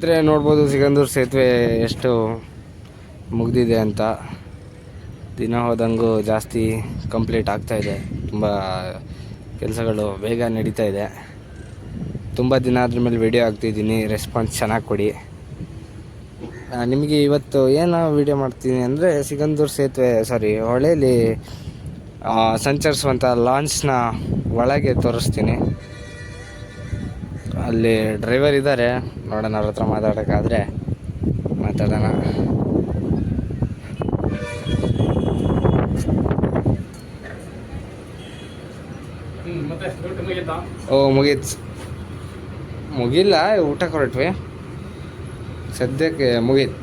ಸ್ನೇಹಿತರೆ ನೋಡ್ಬೋದು, ಸಿಗಂದೂರು ಸೇತುವೆ ಎಷ್ಟು ಮುಗಿದಿದೆ ಅಂತ. ದಿನ ಹೋದಂಗೂ ಜಾಸ್ತಿ ಕಂಪ್ಲೀಟ್ ಆಗ್ತಾ ಇದೆ. ತುಂಬ ಕೆಲಸಗಳು ಬೇಗ ನಡೀತಾ ಇದೆ. ತುಂಬ ದಿನ ಅದ್ರ ಮೇಲೆ ವಿಡಿಯೋ ಆಗ್ತಿದ್ದೀನಿ ರೆಸ್ಪಾನ್ಸ್ ಚೆನ್ನಾಗಿ ಕೊಡಿ. ನಿಮಗೆ ಇವತ್ತು ಏನು ವಿಡಿಯೋ ಮಾಡ್ತೀನಿ ಅಂದರೆ ಸಿಗಂದೂರು ಸೇತುವೆ ಸಾರಿ ಹೊಳೆಯಲ್ಲಿ ಸಂಚರಿಸುವಂಥ ಲಾಂಚ್ನ ಒಳಗೆ ತೋರಿಸ್ತೀನಿ. ಅಲ್ಲಿ ಡ್ರೈವರ್ ಇದ್ದಾರೆ ನೋಡೋಣ ಅವ್ರ ಹತ್ರ ಮಾತಾಡೋಕ್ಕಾದರೆ ಮಾತಾಡೋಣ. ಓ ಮುಗೀತು. ಮುಗಿಲ್ಲ ಊಟ ಕೊರಟ್ವಿ. ಸದ್ಯಕ್ಕೆ ಮುಗೀತು.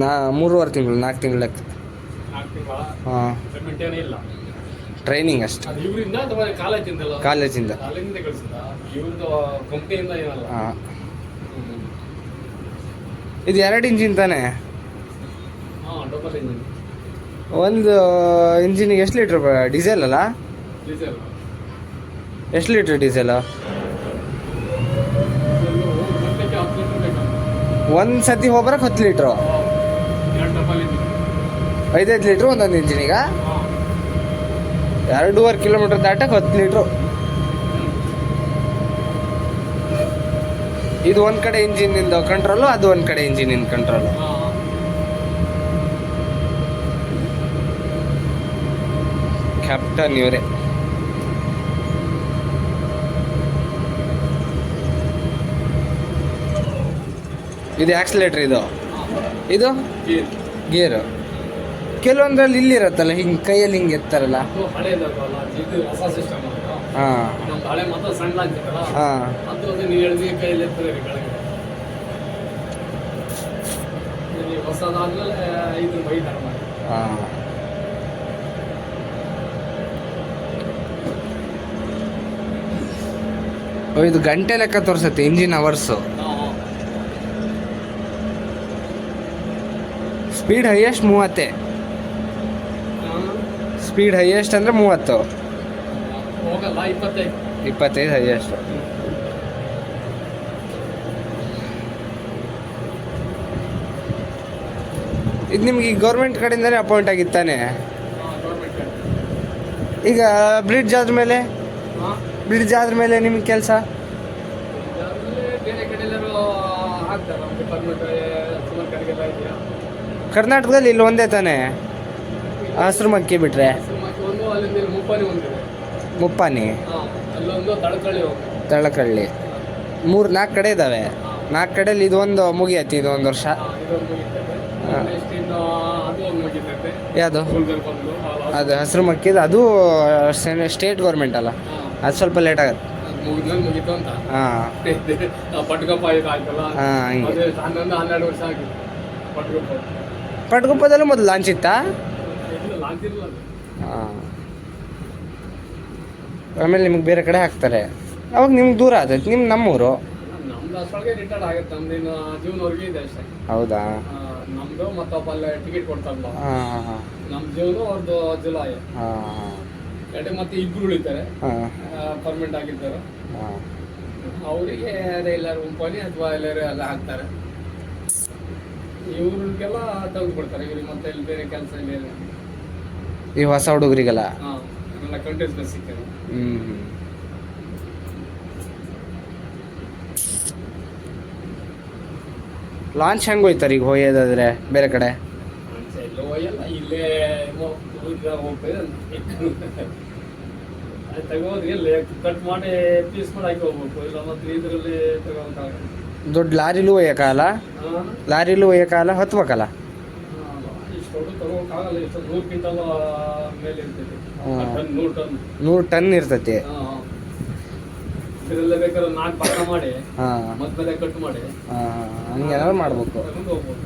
ನಾ ಮೂರುವರೆ ತಿಂಗಳು ನಾಲ್ಕು ತಿಂಗಳಕ್ಕೆ ತಿಂಗಳ? ಹಾಂ. ಟ್ರೈನಿಂಗ್ ಅಷ್ಟೆ. ಕಾಲೇಜಿಂದ. ಹಾಂ. ಇದು ಎರಡು ಇಂಜಿನ್ ತಾನೆ? ಒಂದು ಇಂಜಿನಿಗೆ ಎಷ್ಟು ಲೀಟ್ರ್ ಡೀಸೆಲ್ ಅಲ್ಲ? ಎಷ್ಟು ಲೀಟ್ರ್ ಡೀಸೆಲ್ ಒಂದು ಸತಿ ಹೋಗ್ಬರಕ್ಕೆ ಹತ್ತು ಲೀಟ್ರು. ಐದೈದು ಲೀಟ್ರ್ ಒಂದೊಂದು ಇಂಜಿನಿಗ ಎರಡೂವರೆ ಕಿಲೋಮೀಟ್ರ್ ದಾಟಕ್ಕೆ ಹತ್ತು ಲೀಟ್ರು. ಇದು ಒಂದು ಕಡೆ ಇಂಜಿನಿಂದ ಕಂಟ್ರೋಲು ಅದು ಒಂದು ಕಡೆ ಇಂಜಿನಿಂದ ಕಂಟ್ರೋಲು ಕ್ಯಾಪ್ಟನ್ ಇವರೇ. ಇದು ಆಕ್ಸಿಲೇಟ್ರ್ ಇದು? ಇದು? ಗೇರು ಕೆಲವೊಂದ್ರಲ್ಲಿ ಇಲ್ಲಿರತ್ತಲ್ಲ ಹಿಂಗೆ ಕೈಯಲ್ಲಿ ಹಿಂಗೆ ಎತ್ತಾರಲ್ಲ? ಹಾಂ. ಇದು ಗಂಟೆ ಲೆಕ್ಕ ತೋರಿಸುತ್ತೆ ಇಂಜಿನ್ ಅವರ್ಸು ಸ್ಪೀಡ್ ಹೈಯೆಸ್ಟ್ ಮೂವತ್ತೇ. ಸ್ಪೀಡ್ ಹೈಯೆಸ್ಟ್ ಅಂದರೆ ಮೂವತ್ತು. ಹೋಗಲ್ಲ ಇಪ್ಪತ್ತೈದು. ಇಪ್ಪತ್ತೈದು ಹೈಯೆಸ್ಟ್ ಇದು ನಿಮ್ಗೆ ಈಗ ಗೌರ್ಮೆಂಟ್ ಕಡೆಯಿಂದಲೇ ಅಪಾಯಿಂಟ್ ಆಗಿತ್ತಾನೆ ಈಗ ಬ್ರಿಡ್ಜ್ ಆದ್ರ ಮೇಲೆ ಬ್ರಿಡ್ಜ್ ಆದ್ಮೇಲೆ ನಿಮ್ಗೆ ಕೆಲಸ? ಕರ್ನಾಟಕದಲ್ಲಿ ಇಲ್ಲಿ ಒಂದೇ ತಾನೆ? ಹಸ್ರು ಮಕ್ಕಿ ಬಿಟ್ರೆ? ಸುಮಾರು ಒಂದು ಅಲ್ಲಿಂದ ಇಲ್ಲಿ ಮುಪ್ಪಾನಿ ಒಂದಿದೆ. ಮುಪ್ಪಾನಿ? ಹಾಂ ಅಲ್ಲೊಂದು ತಳಕಳ್ಳಿ ಹೋಗಿ ಮೂರು ನಾಲ್ಕು ಕಡೆ ಇದ್ದಾವೆ ನಾಲ್ಕು ಕಡೆಯಲ್ಲಿ ಇದೊಂದು ಮುಗಿಯತ್ತೆ ಇದು ಒಂದು ವರ್ಷ. ಹಾಂ ಇದೊಂದು ಮುಗಿತೈತೆ ಹಾ. ನೆಕ್ಸ್ಟ್ ಇನ್ನು ಅದು ಒಂದು ಮುಗಿತೈತೆ ಯಾವುದು? ಗುಲ್ಬರ್ಗ ಬಂದು ಅದು. ಹಸಿರು ಮಕ್ಕಿದ ಅದು ಸ್ಟೇಟ್ ಗೌರ್ಮೆಂಟ್ ಅಲ್ಲ. ಅದು ಸ್ವಲ್ಪ ಲೇಟ್ ಆಗತ್ತೆ. ಮುಗಿದ್ಮೇಲೆ ಮುಗೀತು ಅಂತ. ಹಾಂ. ಪಟ್ಕಪ್ಪ ಇದು ಆಯ್ತಲ್ಲ? ಹಾ, ಹಂಗೆ. ಅದೇ ಹನ್ನೊಂದು ಹನ್ನೆರಡು ವರ್ಷ ಆಗಿದೆ. ಪಟ್ಕಪ್ಪ. ಪಟ್ಗುಪ್ಪದಲ್ಲೂ ಮೊದಲು ಲಾಂಚ್ ಇತ್ತಾ? ಹಾಂ ಆಮೇಲೆ ನಿಮ್ಗೆ ಬೇರೆ ಕಡೆ ಹಾಕ್ತಾರೆ. ಅವಾಗ ನಿಮ್ಗೆ ದೂರ ಆದೈತೆ ನಿಮ್ಮ ನಮ್ಮೂರು. ಹೌದಾ? ನಮ್ದು ಮತ್ತೊಬ್ಬ ಟಿಕೆಟ್ ಕೊಡ್ತಾರಲ್ಲ ನಮ್ಮ ಜೀವನ ಅವ್ರದ್ದು ಜುಲಾಯ ಎರಡು ಮತ್ತೆ ಇಬ್ರು ಉಳಿತಾರೆ. ಪರ್ಮನೆಂಟ್ ಆಗಿದ್ದಾರೆ ಅವರಿಗೆ ಅದೇ ಎಲ್ಲರೂ ಉಂಪಾನಿ ಅಥವಾ ಎಲ್ಲರೂ ಎಲ್ಲ ಹಾಕ್ತಾರೆ. ಇವ್ರಿಗೆಲ್ಲ ತೆಗೆದು ಕೊಡ್ತಾರೆ. ಇವ್ರಿಗೆ ಮತ್ತೆ ಇಲ್ಲಿ ಬೇರೆ ಕೆಲಸ ಇಲ್ಲ. ಈ ಹೊಸ ಹುಡುಗರಿಗೆಲ್ಲ? ಹ್ಞೂ ಲಾಂಚ್ ಹೆಂಗೆ ಹೋಯ್ತಾರೆ ಈಗ ಹೋಯೋದಾದ್ರೆ ಬೇರೆ ಕಡೆ? ದೊಡ್ಡ ಲಾರಿಲೂ ಒಯ್ಯೋಕ್ಕಾಗಲ್ಲ ಲಾರಿಲೂ ಒಯ್ಯೋಕ್ಕಾಗಲ್ಲ ಹತ್ಬೇಕಲ್ಲ? ತಗೋಕ್ಕಾಗಲ್ಲ ಇಷ್ಟು ನೂರು ಕ್ವಿಂಟಲ್ ಮೇಲೆ ಇರ್ತೈತಿ ಹ್ಮ್. ಟನ್ ನೂರು ಟನ್. ನೂರು ಟನ್ ಇರ್ತೈತಿ ಹಾಂ ಇದರಲ್ಲೇ ಬೇಕಾದ್ರೆ ನಾಲ್ಕು ಪಕ್ಕ ಮಾಡಿ ಹಾಂ. ಕಟ್ ಮಾಡಿ. ಹಾಂ ಹಂಗೇನಾದ್ರು ಮಾಡ್ಬೇಕು. ತಗೊಂಡು ಹೋಗ್ಬೋದು.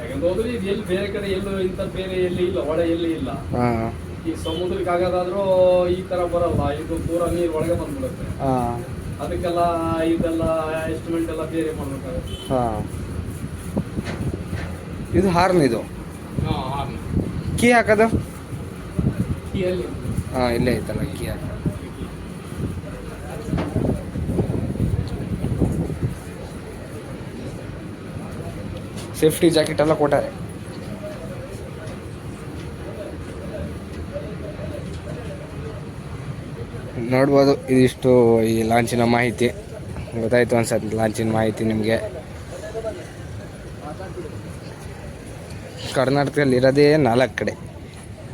ಯಾಕಂದ್ರೆ ಹೋದ್ರೆ ಇದು ಎಲ್ಲಿ ಬೇರೆ ಕಡೆ ಎಲ್ಲೂ ಇಂಥ ಬೇರೆ ಎಲ್ಲಿ ಇಲ್ಲ ಒಳ ಎಲ್ಲಿ ಇಲ್ಲ. ಹಾಂ. ಈ ಸಮುದ್ರಕ್ಕೆ ಆಗೋದಾದ್ರೂ ಈ ತರ ಬರಲ್ಲ ಇದು ಪೂರ ನೀರು ಒಳಗೆ ಬಂದ್ಬಿಡುತ್ತೆ. ಹಾಂ. ಅದಕ್ಕೆಲ್ಲ ಇದೆಲ್ಲ ಎಸ್ಟಿಮೇಟ್ ಎಲ್ಲ ಬೇರೆ ಮಾಡ್ಬೇಕಾಗುತ್ತೆ. ಹಾಂ. ಇದು ಹಾರ್ನ್ ಇದು? ಕೀ ಹಾಕೋದು? ಹಾ ಹಾಂ ಇಲ್ಲೇ ಐತಲ್ಲ ಕೀ ಹಾಕ. ಸೇಫ್ಟಿ ಜಾಕೆಟ್ ಎಲ್ಲ ಕೊಟ್ಟಾರೆ. ನೋಡ್ಬೋದು ಇದಿಷ್ಟು ಈ ಲಾಂಚಿನ ಮಾಹಿತಿ. ಗೊತ್ತಾಯ್ತು ಅನ್ಸತ್ತೆ ಲಾಂಚಿನ ಮಾಹಿತಿ ನಿಮಗೆ. ಕರ್ನಾಟಕದಲ್ಲಿ ಇರೋದೇ ನಾಲ್ಕು ಕಡೆ.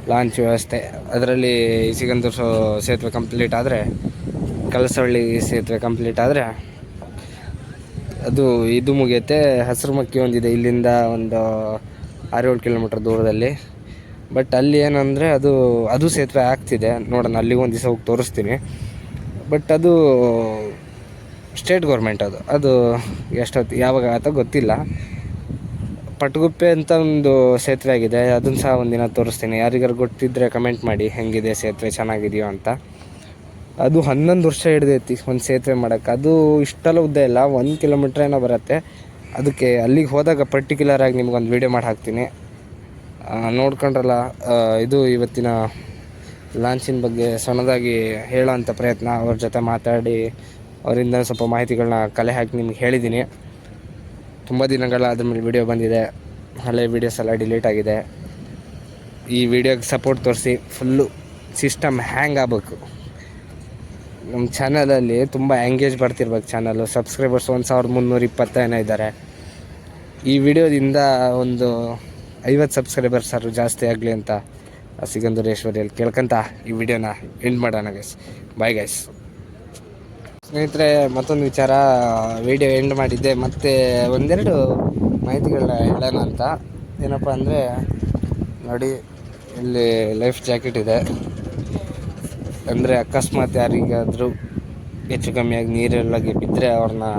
ಲಾಂಚ್ ವ್ಯವಸ್ಥೆ. ಅದರಲ್ಲಿ ಸಿಗಂದೂರು ಸೇತುವೆ ಕಂಪ್ಲೀಟ್ ಆದರೆ ಕಲಸಹಳ್ಳಿ ಸೇತುವೆ ಕಂಪ್ಲೀಟ್ ಆದರೆ, ಅದು ಇದು ಮುಗಿಯುತ್ತೆ. ಹಸಿರು ಮಕ್ಕಿ ಒಂದಿದೆ ಇಲ್ಲಿಂದ ಒಂದು ಆರೇಳು ಕಿಲೋಮೀಟ್ರ್ ದೂರದಲ್ಲಿ. ಬಟ್ ಅಲ್ಲಿ ಏನಂದರೆ ಅದು ಅದು ಸೇತುವೆ ಆಗ್ತಿದೆ. ನೋಡೋಣ ಅಲ್ಲಿಗೆ ಒಂದು ದಿವಸ ಹೋಗಿ ತೋರಿಸ್ತೀನಿ. ಬಟ್ ಅದು ಸ್ಟೇಟ್ ಗೌರ್ಮೆಂಟ್ ಅದು. ಅದು ಎಷ್ಟೊತ್ತು, ಯಾವಾಗ ಆತ ಗೊತ್ತಿಲ್ಲ. ಪಟ್ಗುಪ್ಪೆ ಅಂತ ಒಂದು ಸೇತುವೆ ಆಗಿದೆ. ಅದನ್ನು ಸಹ ಒಂದಿನ ತೋರಿಸ್ತೀನಿ. ಯಾರಿಗಾರು ಗೊತ್ತಿದ್ದರೆ ಕಮೆಂಟ್ ಮಾಡಿ. ಹೆಂಗಿದೆ ಸೇತುವೆ? ಚೆನ್ನಾಗಿದೆಯೋ ಅಂತ. ಅದು ಹನ್ನೊಂದು ವರ್ಷ ಹಿಡ್ದೈತಿ ಒಂದು ಸೇತುವೆ ಮಾಡೋಕ್ಕೆ ಅದು ಇಷ್ಟೆಲ್ಲ ಉದ್ದ ಇಲ್ಲ. ಒಂದು ಕಿಲೋಮೀಟ್ರ್ ಏನೋ ಬರುತ್ತೆ. ಅದಕ್ಕೆ ಅಲ್ಲಿಗೆ ಹೋದಾಗ ಪರ್ಟಿಕ್ಯುಲರ್ ಆಗಿ ನಿಮ್ಗೊಂದು ವೀಡಿಯೋ ಮಾಡಿ ಹಾಕ್ತೀನಿ. ನೋಡ್ಕೊಂಡ್ರಲ್ಲ ಇದು ಇವತ್ತಿನ ಲಾಂಚಿನ ಬಗ್ಗೆ ಸಣ್ಣದಾಗಿ ಹೇಳೋ ಅಂಥ ಪ್ರಯತ್ನ. ಅವ್ರ ಜೊತೆ ಮಾತಾಡಿ, ಅವರಿಂದ ಸ್ವಲ್ಪ ಮಾಹಿತಿಗಳನ್ನ ಕಲೆ ಹಾಕಿ ನಿಮ್ಗೆ ಹೇಳಿದ್ದೀನಿ ತುಂಬ ದಿನಗಳಾದ ಮೇಲೆ ವಿಡಿಯೋ ಬಂದಿದೆ. ಹಳೆ ವೀಡಿಯೋಸ್ ಎಲ್ಲ ಡಿಲೀಟ್ ಆಗಿದೆ. ಈ ವಿಡಿಯೋಗೆ ಸಪೋರ್ಟ್ ತೋರಿಸಿ ಫುಲ್ಲು ಸಿಸ್ಟಮ್ ಹ್ಯಾಂಗ್ ಆಗಬೇಕು. ನಮ್ಮ ಚಾನಲಲ್ಲಿ ತುಂಬ ಎಂಗೇಜ್ ಬರ್ತಿರ್ಬೇಕು ಚಾನಲು ಸಬ್ಸ್ಕ್ರೈಬರ್ಸ್ ಒಂದು ಸಾವಿರದ ಮುನ್ನೂರ ಇಪ್ಪತ್ತೇನೋ ಇದ್ದಾರೆ. ಈ ವಿಡಿಯೋದಿಂದ ಒಂದು ಐವತ್ತು ಸಬ್ಸ್ಕ್ರೈಬರ್ಸ್ ಆದ್ರು ಜಾಸ್ತಿ ಆಗಲಿ ಅಂತ ಸಿಗಂಧೂರೇಶ್ವರಿಯಲ್ಲಿ ಕೇಳ್ಕೊಂತ ಈ ವಿಡಿಯೋನ ಎಂಡ್ ಮಾಡೋಣ ಗೈಸ್ ಬಾಯ್ ಗೈಸ್ ಸ್ನೇಹಿತರೆ, ಮತ್ತೊಂದು ವಿಚಾರ ವಿಡಿಯೋ ಎಂಡ್ ಮಾಡಿದ್ದೆ. ಮತ್ತೆ ಒಂದೆರಡು ಮಾಹಿತಿಗಳನ್ನ ಹೇಳೋಣ ಅಂತ. ಏನಪ್ಪ ಅಂದರೆ, ನೋಡಿ, ಇಲ್ಲಿ ಲೈಫ್ ಜಾಕೆಟ್ ಇದೆ. ಅಂದರೆ ಅಕಸ್ಮಾತ್ ಯಾರಿಗಾದರೂ ಹೆಚ್ಚು ಕಮ್ಮಿಯಾಗಿ ನೀರೆಲ್ಲ ಬಿದ್ದರೆ ಅವ್ರನ್ನ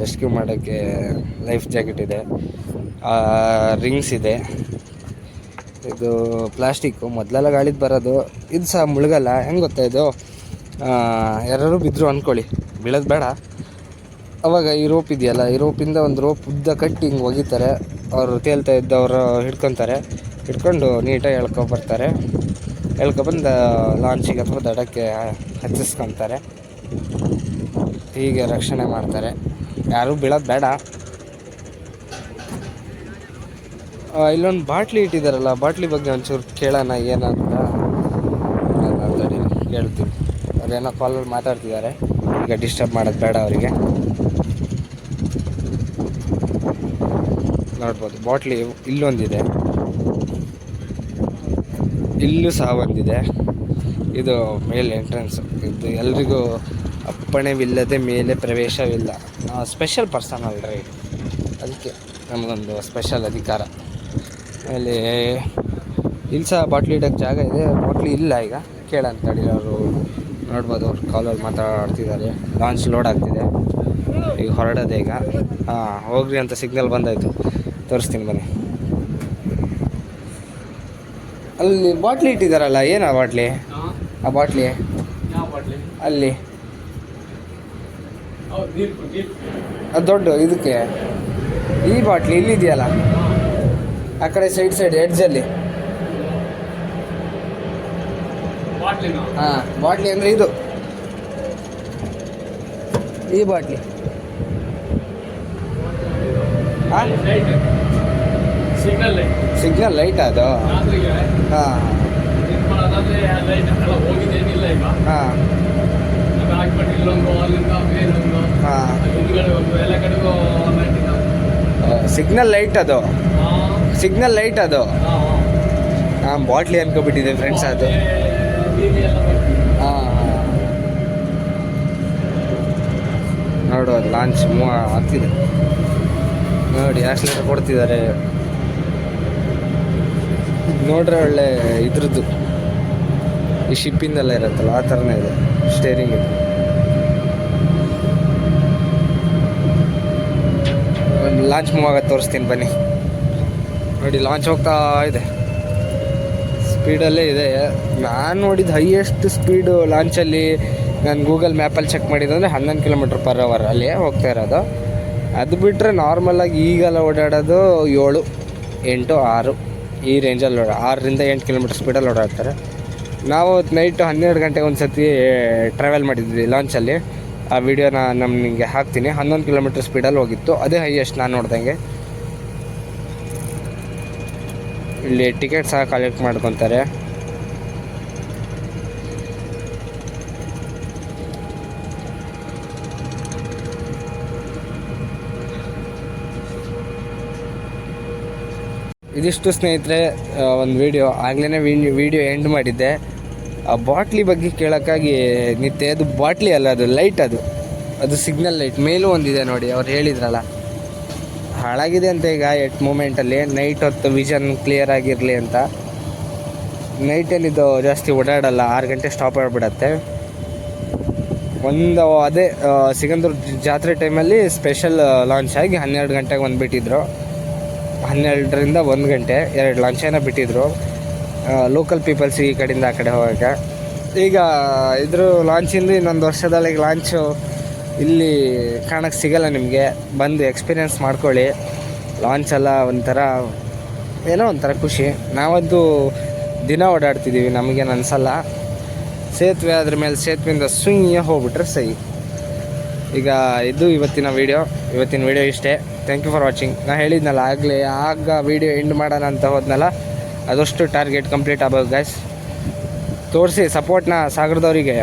ರೆಸ್ಕ್ಯೂ ಮಾಡೋಕ್ಕೆ ಲೈಫ್ ಜಾಕೆಟ್ ಇದೆ. ರಿಂಗ್ಸ್ ಇದೆ. ಇದು ಪ್ಲಾಸ್ಟಿಕ್ಕು ಮೊದಲೆಲ್ಲ ಗಾಳಿದು ಬರೋದು. ಇದು ಸಹ ಮುಳುಗಲ್ಲ. ಹೆಂಗೆ ಗೊತ್ತಾ ಇದು? ಯಾರು ಬಿದ್ದರು ಅಂದ್ಕೊಳ್ಳಿ ಬೀಳೋದು ಬೇಡ. ಅವಾಗ ಈ ರೋಪ್ ಇದೆಯಲ್ಲ ಈ ರೋಪಿಂದ ಒಂದು ರೋಪ್ ಉದ್ದ ಕಟ್ಟಿ ಹಿಂಗೆ ಒಗಿತಾರೆ. ಅವರು ತೇಲ್ತಾ ಇದ್ದವರು ಹಿಡ್ಕೊತಾರೆ. ಹಿಡ್ಕೊಂಡು ನೀಟಾಗಿ ಎಳ್ಕೊಬರ್ತಾರೆ ಎಳ್ಕೊಬಂದು ಲಾಂಚಿಗೆ ಅಥವಾ ದಡಕ್ಕೆ ಹಚ್ಚಿಸ್ಕೊತಾರೆ ಹೀಗೆ ರಕ್ಷಣೆ ಮಾಡ್ತಾರೆ. ಯಾರೂ ಬೀಳೋದು ಬೇಡ. ಇಲ್ಲೊಂದು ಬಾಟ್ಲಿ ಇಟ್ಟಿದ್ದಾರಲ್ಲ ಬಾಟ್ಲಿ ಬಗ್ಗೆ ಒಂಚೂರು ಕೇಳೋಣ ಏನಂತ. ತಡೀರಿ, ಏನೋ ಕಾಲಲ್ಲಿ ಮಾತಾಡ್ತಿದ್ದಾರೆ. ಈಗ ಡಿಸ್ಟರ್ಬ್ ಮಾಡೋದು ಬೇಡ ಅವರಿಗೆ. ನೋಡ್ಬೋದು ಬಾಟ್ಲಿ ಇಲ್ಲೊಂದಿದೆ. ಇಲ್ಲೂ ಸಹ ಒಂದಿದೆ. ಇದು ಮೇಲ್ ಎಂಟ್ರೆನ್ಸ್ ಇದು ಎಲ್ರಿಗೂ ಅಪ್ಪಣೆವಿಲ್ಲದೆ ಮೇಲೆ ಪ್ರವೇಶವಿಲ್ಲ. ಸ್ಪೆಷಲ್ ಪರ್ಸನ್ ಅಲ್ರಿ. ಅದಕ್ಕೆ ನಮಗೊಂದು ಸ್ಪೆಷಲ್ ಅಧಿಕಾರ. ಆಮೇಲೆ, ಇಲ್ಲಿ ಸಹ ಬಾಟ್ಲಿ ಇಡೋಕ್ಕೆ ಜಾಗ ಇದೆ. ಬಾಟ್ಲಿ ಇಲ್ಲ ಈಗ. ಕೇಳಂತ ಹೇಳಿ ಅವರು. ನೋಡ್ಬೋದು ಅವ್ರು ಕಾಲಲ್ಲಿ ಮಾತಾಡ್ತಿದ್ದಾರೆ. ಲಾಂಚ್ ಲೋಡ್ ಆಗ್ತಿದೆ. ಈಗ ಹೊರಡೋದೆ ಈಗ. ಹಾಂ ಹೋಗ್ರಿ ಅಂತ ಸಿಗ್ನಲ್ ಬಂದಾಯಿತು. ತೋರಿಸ್ತೀನಿ ಬನ್ನಿ. ಅಲ್ಲಿ ಬಾಟ್ಲಿ ಇಟ್ಟಿದ್ದಾರಲ್ಲ ಏನು ಆ ಬಾಟ್ಲಿ ಆ ಬಾಟ್ಲಿ ಅಲ್ಲಿ. ಅದು ದೊಡ್ಡ ಇದಕ್ಕೆ. ಈ ಬಾಟ್ಲಿ ಇಲ್ಲಿದೆಯಲ್ಲ? ಆ ಕಡೆ ಸೈಡ್ ಸೈಡ್ ಎಡ್ಜಲ್ಲಿ ಹಾಂ ಬಾಟ್ಲಿ ಅಂದರೆ ಇದು. ಈ ಬಾಟ್ಲಿ. ಸಿಗ್ನಲ್ ಲೈಟ್ ಅದು? ಹಾಂ. ಹಾಂ. ಸಿಗ್ನಲ್ ಲೈಟ್ ಅದು ಸಿಗ್ನಲ್ ಲೈಟ್ ಅದು? ಹಾಂ. ಬಾಟ್ಲಿ ಅನ್ಕೋಬಿಟ್ಟಿದೆ ಫ್ರೆಂಡ್ಸ್ ಅದು. ಹಾಂ ನೋಡು, ಅದು ಲಾಂಚ್ ಮೂವ್ ಆಗ್ತಿದೆ. ನೋಡಿ ಆಕ್ಸಿಲೇಟರ್ ಕೊಡ್ತಿದ್ದಾರೆ. ನೋಡ್ರೆ ಒಳ್ಳೆ ಇದ್ರದ್ದು. ಈ ಶಿಪ್ಪಿಂದೆಲ್ಲ ಇರುತ್ತಲ್ಲ, ಆ ಥರನೇ ಇದೆ. ಸ್ಟೇರಿಂಗ್ ಇದೆ. ಲಾಂಚ್ ಮೂವ್ ಆಗೋದು ತೋರಿಸ್ತೀನಿ ಬನ್ನಿ. ನೋಡಿ ಲಾಂಚ್ ಹೋಗ್ತಾ ಇದೆ. ಸ್ಪೀಡಲ್ಲೇ ಇದೆ. ನಾನು ನೋಡಿದ ಹೈಯೆಸ್ಟ್ ಸ್ಪೀಡು ಲಾಂಚಲ್ಲಿ ನಾನು ಗೂಗಲ್ ಮ್ಯಾಪಲ್ಲಿ ಚೆಕ್ ಮಾಡಿದ್ದಂದರೆ ಹನ್ನೊಂದು ಕಿಲೋಮೀಟ್ರ್ ಪರ್ ಅವರ್ ಅಲ್ಲಿ ಹೋಗ್ತಾ ಇರೋದು. ಅದು ಬಿಟ್ಟರೆ ನಾರ್ಮಲಾಗಿ ಈಗೆಲ್ಲ ಓಡಾಡೋದು ಏಳು, ಎಂಟು, ಆರು ಈ ರೇಂಜಲ್ಲಿ ಓಡಾ ಆರರಿಂದ ಎಂಟು ಕಿಲೋಮೀಟ್ರ್ ಸ್ಪೀಡಲ್ಲಿ ಓಡಾಡ್ತಾರೆ. ನಾವು ನೈಟ್ ಹನ್ನೆರಡು ಗಂಟೆಗೆ ಒಂದು ಸತಿ ಟ್ರಾವೆಲ್ ಮಾಡಿದ್ವಿ ಲಾಂಚಲ್ಲಿ ಆ ವಿಡಿಯೋನ ನಮ್ಮ ನಿಮಗೆ ಹಾಕ್ತೀನಿ. ಹನ್ನೊಂದು ಕಿಲೋಮೀಟ್ರ್ ಸ್ಪೀಡಲ್ಲಿ ಹೋಗಿತ್ತು. ಅದೇ ಹೈಯೆಸ್ಟ್ ನಾನು ನೋಡ್ದಂಗೆ. ಇಲ್ಲಿ ಟಿಕೆಟ್ ಸಹ ಕಲೆಕ್ಟ್ ಮಾಡ್ಕೊತಾರೆ. ಇದಿಷ್ಟು ಸ್ನೇಹಿತರೆ ಒಂದು ವಿಡಿಯೋ ಆಗ್ಲೇ ವಿಡಿಯೋ ಎಂಡ್ ಮಾಡಿದ್ದೆ. ಆ, ಬಾಟ್ಲಿ ಬಗ್ಗೆ ಕೇಳೋಕ್ಕಾಗಿ ನಿತ್ಯ, ಅದು ಬಾಟ್ಲಿ ಅಲ್ಲ, ಅದು ಲೈಟ್ ಅದು. ಅದು ಸಿಗ್ನಲ್ ಲೈಟ್ ಮೇಲೂ ಒಂದಿದೆ ನೋಡಿ, ಅವ್ರು ಹೇಳಿದ್ರಲ್ಲ. ಹಾಳಾಗಿದೆ ಅಂತ ಈಗ ಎಟ್ ಮೂಮೆಂಟಲ್ಲಿ ನೈಟ್ ಹೊತ್ತು ವಿಷನ್ ಕ್ಲಿಯರ್ ಆಗಿರಲಿ ಅಂತ. ನೈಟಲ್ಲಿ ಇದು ಜಾಸ್ತಿ ಓಡಾಡಲ್ಲ. ಆರು ಗಂಟೆ ಸ್ಟಾಪ್ ಆಗಿಬಿಡತ್ತೆ. ಒಂದು ಅದೇ ಸಿಗಂದೂರು ಜಾತ್ರೆ ಟೈಮಲ್ಲಿ ಸ್ಪೆಷಲ್ ಲಾಂಚ್ ಆಗಿ ಹನ್ನೆರಡು ಗಂಟೆಗೆ ಒಂದು ಬಿಟ್ಟಿದ್ರು ಹನ್ನೆರಡರಿಂದ ಒಂದು ಗಂಟೆ ಎರಡು ಲಾಂಚೇನ ಬಿಟ್ಟಿದ್ರು. ಲೋಕಲ್ ಪೀಪಲ್ಸ್ ಈ ಕಡೆಯಿಂದ ಆ ಕಡೆ ಹೋಗೋಕ್ಕೆ. ಈಗ ಇದ್ರ ಲಾಂಚಿಂದ ಇನ್ನೊಂದು ವರ್ಷದಲ್ಲಿ ಲಾಂಚು ಇಲ್ಲಿ ಕಾಣಕ್ಕೆ ಸಿಗಲ್ಲ ನಿಮಗೆ. ಬಂದು ಎಕ್ಸ್ಪೀರಿಯೆನ್ಸ್ ಮಾಡ್ಕೊಳ್ಳಿ. ಲಾಂಚ್ ಎಲ್ಲ ಒಂಥರ ಏನೋ ಒಂಥರ ಖುಷಿ. ನಾವದ್ದು ದಿನ ಓಡಾಡ್ತಿದ್ದೀವಿ ನಮಗೇನು ಅನಿಸಲ್ಲ. ಸೇತುವೆ ಅದ್ರ ಮೇಲೆ ಸೇತುವೆಯಿಂದ ಸುಂಗಿಯ ಹೋಗ್ಬಿಟ್ರೆ ಸಹಿ ಈಗ ಇದು ಇವತ್ತಿನ ವಿಡಿಯೋ ಇವತ್ತಿನ ವೀಡಿಯೋ ಇಷ್ಟೇ. ಥ್ಯಾಂಕ್ ಯು ಫಾರ್ ವಾಚಿಂಗ್ ನಾನು ಹೇಳಿದ್ನಲ್ಲ, ಆಗಲೇ ಆಗ ವಿಡಿಯೋ ಎಂಡ್ ಮಾಡೋಣ ಅಂತ ಹೋದ್ನಲ್ಲ, ಅದಷ್ಟು ಟಾರ್ಗೆಟ್ ಕಂಪ್ಲೀಟ್ ಆಗ್ಬೋದು ಗೈಸ್ ತೋರಿಸಿ ಸಪೋರ್ಟ್ನ ಸಾಗರದವರಿಗೆ.